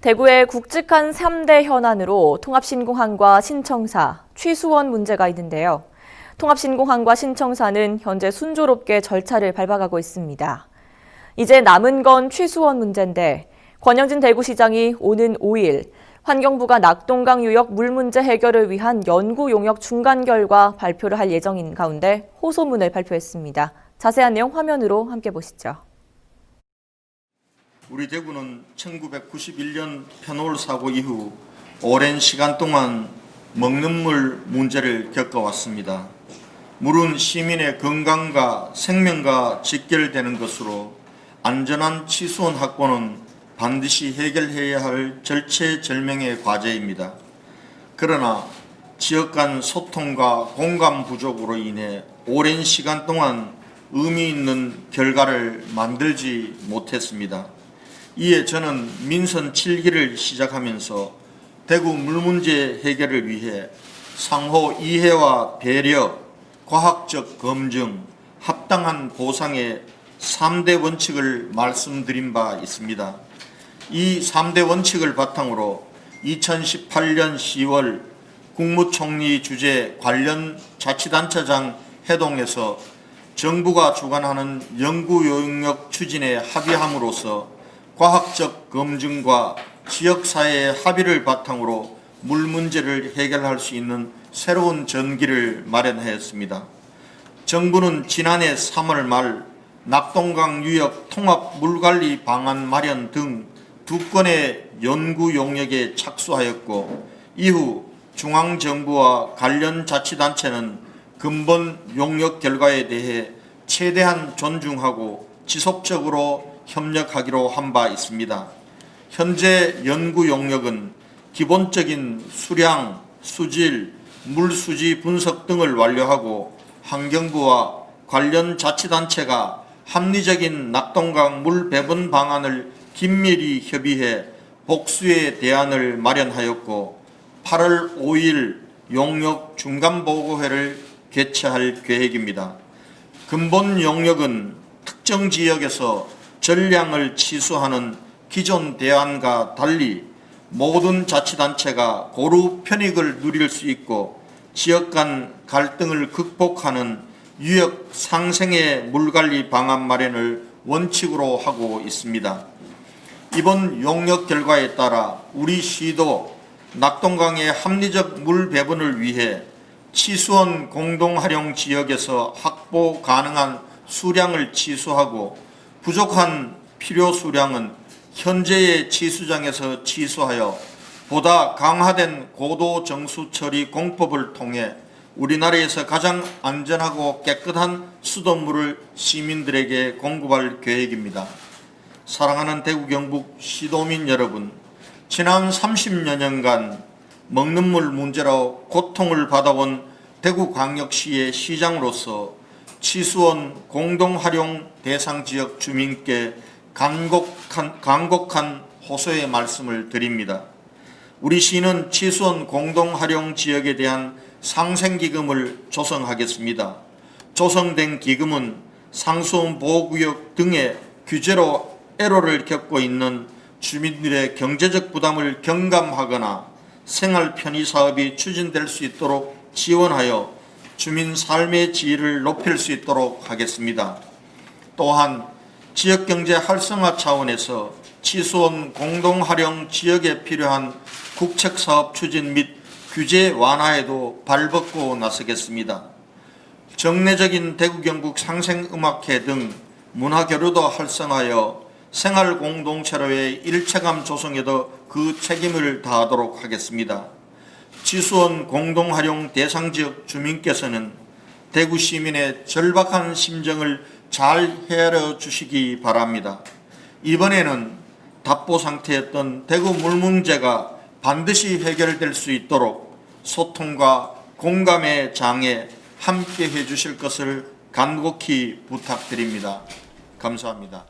대구의 굵직한 3대 현안으로 통합신공항과 신청사, 취수원 문제가 있는데요. 통합신공항과 신청사는 현재 순조롭게 절차를 밟아가고 있습니다. 이제 남은 건 취수원 문제인데 권영진 대구시장이 오는 5일 환경부가 낙동강 유역 물 문제 해결을 위한 연구 용역 중간 결과 발표를 할 예정인 가운데 호소문을 발표했습니다. 자세한 내용 화면으로 함께 보시죠. 우리 대구는 1991년 페놀 사고 이후 오랜 시간 동안 먹는 물 문제를 겪어왔습니다. 물은 시민의 건강과 생명과 직결되는 것으로 안전한 치수원 확보는 반드시 해결해야 할 절체절명의 과제입니다. 그러나 지역 간 소통과 공감 부족으로 인해 오랜 시간 동안 의미 있는 결과를 만들지 못했습니다. 이에 저는 민선 7기를 시작하면서 대구 물 문제 해결을 위해 상호 이해와 배려, 과학적 검증, 합당한 보상의 3대 원칙을 말씀드린 바 있습니다. 이 3대 원칙을 바탕으로 2018년 10월 국무총리 주재 관련 자치단체장 회동에서 정부가 주관하는 연구용역 추진에 합의함으로써 과학적 검증과 지역사회의 합의를 바탕으로 물 문제를 해결할 수 있는 새로운 전기를 마련하였습니다. 정부는 지난해 3월 말 낙동강 유역 통합 물관리 방안 마련 등 두 건의 연구 용역에 착수하였고 이후 중앙정부와 관련 자치단체는 근본 용역 결과에 대해 최대한 존중하고 지속적으로 협력하기로 한 바 있습니다. 현재 연구 용역은 기본적인 수량, 수질, 물수지 분석 등을 완료하고 환경부와 관련 자치단체가 합리적인 낙동강 물 배분 방안을 긴밀히 협의해 복수의 대안을 마련하였고 8월 5일 용역 중간보고회를 개최할 계획입니다. 근본 용역은 특정 지역에서 전량을 치수하는 기존 대안과 달리 모든 자치단체가 고루 편익을 누릴 수 있고 지역 간 갈등을 극복하는 유역 상생의 물관리 방안 마련을 원칙으로 하고 있습니다. 이번 용역 결과에 따라 우리 시도 낙동강의 합리적 물 배분을 위해 치수원 공동활용 지역에서 확보 가능한 수량을 치수하고 부족한 필요 수량은 현재의 치수장에서 치수하여 보다 강화된 고도 정수 처리 공법을 통해 우리나라에서 가장 안전하고 깨끗한 수돗물을 시민들에게 공급할 계획입니다. 사랑하는 대구 경북 시도민 여러분, 지난 30여 년간 먹는 물 문제로 고통을 받아온 대구광역시의 시장으로서 치수원 공동활용 대상 지역 주민께 간곡한, 간곡한 호소의 말씀을 드립니다. 우리 시는 치수원 공동활용 지역에 대한 상생기금을 조성하겠습니다. 조성된 기금은 상수원 보호구역 등의 규제로 애로를 겪고 있는 주민들의 경제적 부담을 경감하거나 생활 편의 사업이 추진될 수 있도록 지원하여 주민 삶의 질을 높일 수 있도록 하겠습니다. 또한 지역 경제 활성화 차원에서 치수원 공동 활용 지역에 필요한 국책 사업 추진 및 규제 완화에도 발벗고 나서겠습니다. 정례적인 대구 경북 상생음악회 등 문화교류도 활성화하여 생활 공동체로의 일체감 조성에도 그 책임을 다하도록 하겠습니다. 지수원 공동활용 대상 지역 주민께서는 대구 시민의 절박한 심정을 잘 헤아려 주시기 바랍니다. 이번에는 답보 상태였던 대구 물 문제가 반드시 해결될 수 있도록 소통과 공감의 장에 함께 해 주실 것을 간곡히 부탁드립니다. 감사합니다.